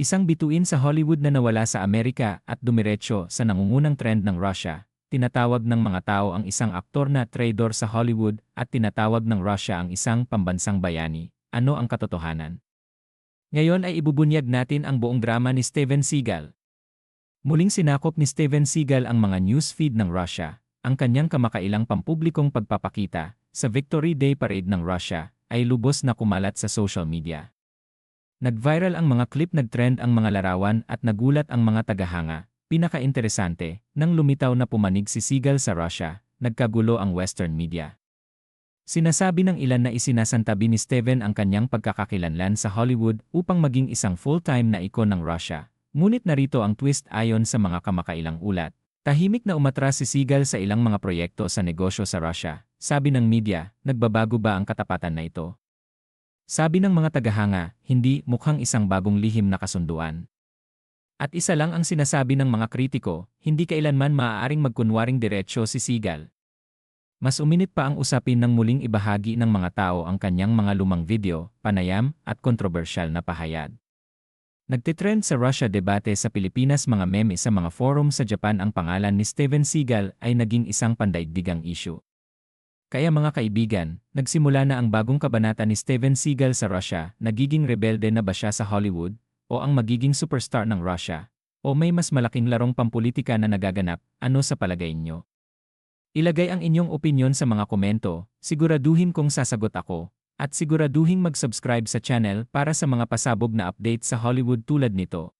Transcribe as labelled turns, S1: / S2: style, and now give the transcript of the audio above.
S1: Isang bituin sa Hollywood na nawala sa Amerika at dumiretso sa nangungunang trend ng Russia. Tinatawag ng mga tao ang isang aktor na traidor sa Hollywood at tinatawag ng Russia ang isang pambansang bayani. Ano ang katotohanan? Ngayon ay ibubunyag natin ang buong drama ni Steven Seagal. Muling sinakop ni Steven Seagal ang mga news feed ng Russia. Ang kanyang kamakailang pampublikong pagpapakita sa Victory Day Parade ng Russia ay lubos na kumalat sa social media. Nag-viral ang mga clip nag-trend ang mga larawan at nagulat ang mga tagahanga. Pinaka-interesante, nang lumitaw na pumanig si Seagal sa Russia, nagkagulo ang Western media. Sinasabi ng ilan na isinasantabi ni Steven ang kanyang pagkakakilanlan sa Hollywood upang maging isang full-time na ikon ng Russia. Ngunit narito ang twist ayon sa mga kamakailang ulat. Tahimik na umatras si Seagal sa ilang mga proyekto sa negosyo sa Russia. Sabi ng media, nagbabago ba ang katapatan na ito? Sabi ng mga tagahanga, hindi mukhang isang bagong lihim na kasunduan. At isa lang ang sinasabi ng mga kritiko, hindi kailanman maaaring magkunwaring diretsyo si Seagal. Mas uminit pa ang usapin ng muling ibahagi ng mga tao ang kanyang mga lumang video, panayam, at kontrobersyal na pahayag. Nagtitrend sa Russia debate sa Pilipinas mga meme sa mga forum sa Japan ang pangalan ni Steven Seagal ay naging isang pandaigdigang issue. Kaya mga kaibigan, nagsimula na ang bagong kabanata ni Steven Seagal sa Russia, nagiging rebelde na ba siya sa Hollywood, o ang magiging superstar ng Russia, o may mas malaking larong pampolitika na nagaganap, ano sa palagay niyo? Ilagay ang inyong opinion sa mga komento, siguraduhin kong sasagot ako, at siguraduhin mag-subscribe sa channel para sa mga pasabog na update sa Hollywood tulad nito.